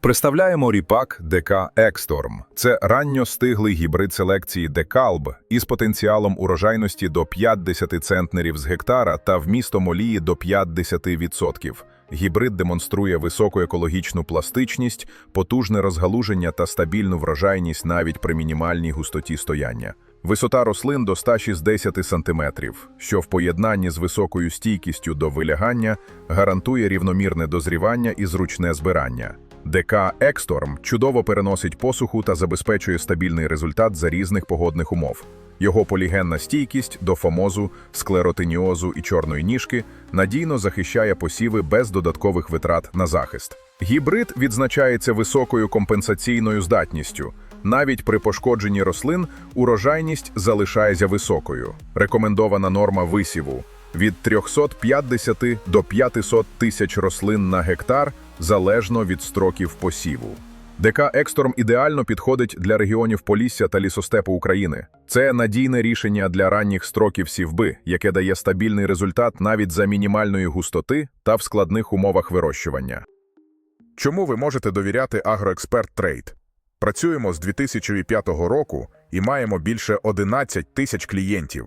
Представляємо ріпак ДК Ексторм. Це ранньостиглий гібрид селекції Декалб із потенціалом урожайності до 50 центнерів з гектара та вмістом олії до 50%. Гібрид демонструє високу екологічну пластичність, потужне розгалуження та стабільну врожайність навіть при мінімальній густоті стояння. Висота рослин до 160 см, що в поєднанні з високою стійкістю до вилягання гарантує рівномірне дозрівання і зручне збирання. ДК Ексторм чудово переносить посуху та забезпечує стабільний результат за різних погодних умов. Його полігенна стійкість до фомозу, склеротиніозу і чорної ніжки надійно захищає посіви без додаткових витрат на захист. Гібрид відзначається високою компенсаційною здатністю. Навіть при пошкодженні рослин урожайність залишається високою. Рекомендована норма висіву від 350 до 500 тисяч рослин на гектар залежно від строків посіву. ДК Ексторм ідеально підходить для регіонів Полісся та лісостепу України. Це надійне рішення для ранніх строків сівби, яке дає стабільний результат навіть за мінімальної густоти та в складних умовах вирощування. Чому ви можете довіряти Агроексперт Трейд? Працюємо з 2005 року і маємо більше 11 тисяч клієнтів.